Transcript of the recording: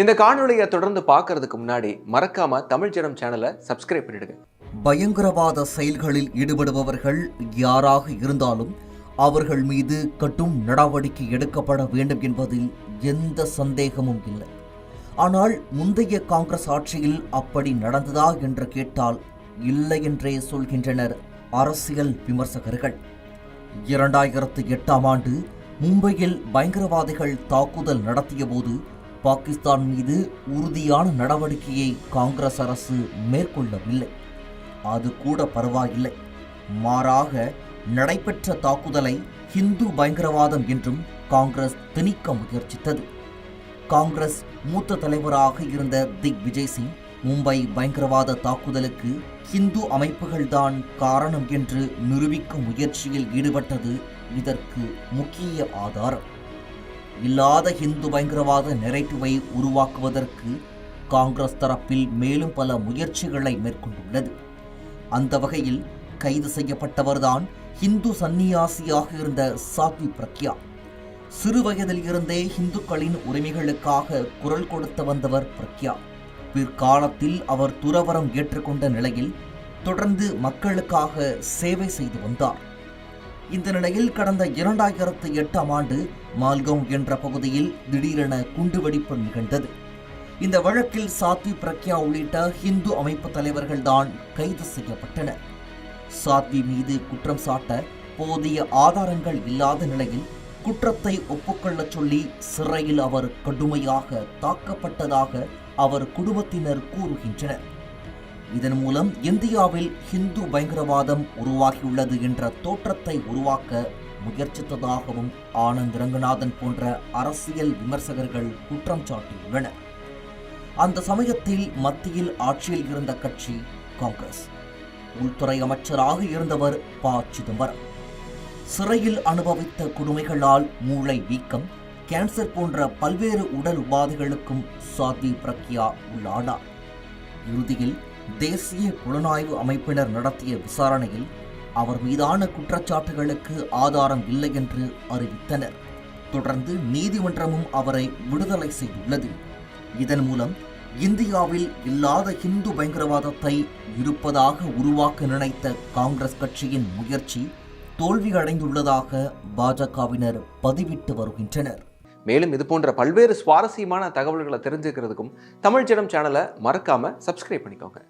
இந்த காணொலியை தொடர்ந்து பார்க்கறதுக்கு முன்னாடி மறக்காம தமிழ் ஜனம் சேனலை சப்ஸ்கிரைப் பண்ணிடுங்க. பயங்கரவாத செயல்களில் ஈடுபடுபவர்கள் யாராக இருந்தாலும் அவர்கள் மீது கட்டும் நடவடிக்கை எடுக்கப்பட வேண்டும் என்பதில் எந்த சந்தேகமும் இல்லை. ஆனால் முந்தைய காங்கிரஸ் ஆட்சியில் அப்படி நடந்ததா என்று கேட்டால் இல்லை என்றே சொல்கின்றனர் அரசியல் விமர்சகர்கள். இரண்டாயிரத்து எட்டாம் ஆண்டு மும்பையில் பயங்கரவாதிகள் தாக்குதல் நடத்தியபோது பாகிஸ்தான் மீது உறுதியான நடவடிக்கையை காங்கிரஸ் அரசு மேற்கொள்ளவில்லை. அது கூட பரவாயில்லை. மாறாக நடைபெற்ற தாக்குதலை ஹிந்து பயங்கரவாதம் என்றும் காங்கிரஸ் திணிக்க முயற்சித்தது. காங்கிரஸ் மூத்த தலைவராக இருந்த திக் விஜய் சிங் மும்பை பயங்கரவாத தாக்குதலுக்கு ஹிந்து அமைப்புகள்தான் காரணம் என்று நிரூபிக்கும் முயற்சியில் ஈடுபட்டது இதற்கு முக்கிய ஆதாரம். இல்லாத ஹிந்து பயங்கரவாத நெரேட்டிவை உருவாக்குவதற்கு காங்கிரஸ் தரப்பில் மேலும் பல முயற்சிகளை மேற்கொண்டுள்ளது. அந்த வகையில் கைது செய்யப்பட்டவர்தான் ஹிந்து சந்நியாசியாக இருந்த சாத்வி பிரக்யா. சிறு வயதில் இருந்தே இந்துக்களின் உரிமைகளுக்காக குரல் கொடுத்து வந்தவர் பிரக்யா. பிற்காலத்தில் அவர் துறவரம் ஏற்றுக்கொண்ட நிலையில் தொடர்ந்து மக்களுக்காக சேவை செய்து வந்தார். இந்த நிலையில் கடந்த இரண்டாயிரத்து எட்டாம் ஆண்டு மால்கவுன் என்ற பகுதியில் திடீரென குண்டுவெடிப்பு நிகழ்ந்தது. இந்த வழக்கில் சாத்வி பிரக்யா உள்ளிட்ட ஹிந்து அமைப்பு தலைவர்கள்தான் கைது செய்யப்பட்டனர். சாத்வி மீது குற்றம் சாட்ட போதிய ஆதாரங்கள் இல்லாத நிலையில் குற்றத்தை ஒப்புக்கொள்ளச் சொல்லி சிறையில் அவர் கடுமையாக தாக்கப்பட்டதாக அவர் குடும்பத்தினர் கூறுகின்றனர். இதன் மூலம் இந்தியாவில் ஹிந்து பயங்கரவாதம் உருவாகியுள்ளது என்ற தோற்றத்தை உருவாக்க முயற்சித்ததாகவும் ஆனந்த் ரங்கநாதன் போன்ற அரசியல் விமர்சகர்கள் குற்றம் சாட்டியுள்ளனர். அந்த சமயத்தில் மத்தியில் ஆட்சியில் இருந்த கட்சி காங்கிரஸ். உள்துறை அமைச்சராக இருந்தவர் ப. சிதம்பரம். சிறையில் அனுபவித்த கொடுமைகளால் மூளை வீக்கம் கேன்சர் போன்ற பல்வேறு உடல் உபாதைகளுக்கும் சாத்வி பிரக்யா உள்ளானார். இறுதியில் தேசிய புலனாய்வு அமைப்பினர் நடத்திய விசாரணையில் அவர் மீதான குற்றச்சாட்டுகளுக்கு ஆதாரம் இல்லை என்று அறிவித்தனர். தொடர்ந்து நீதிமன்றமும் அவரை விடுதலை செய்துள்ளது. இதன் மூலம் இந்தியாவில் இல்லாத இந்து பயங்கரவாதத்தை இருப்பதாக உருவாக்க நினைத்த காங்கிரஸ் கட்சியின் முயற்சி தோல்வியடைந்துள்ளதாக பாஜகவினர் பதிவிட்டு வருகின்றனர். மேலும் இது போன்ற பல்வேறு சுவாரஸ்யமான தகவல்களை தெரிஞ்சுக்கிறதுக்கும் தமிழ் ஜனம் சேனலை மறக்காம சப்ஸ்கிரைப் பண்ணிக்கோங்க.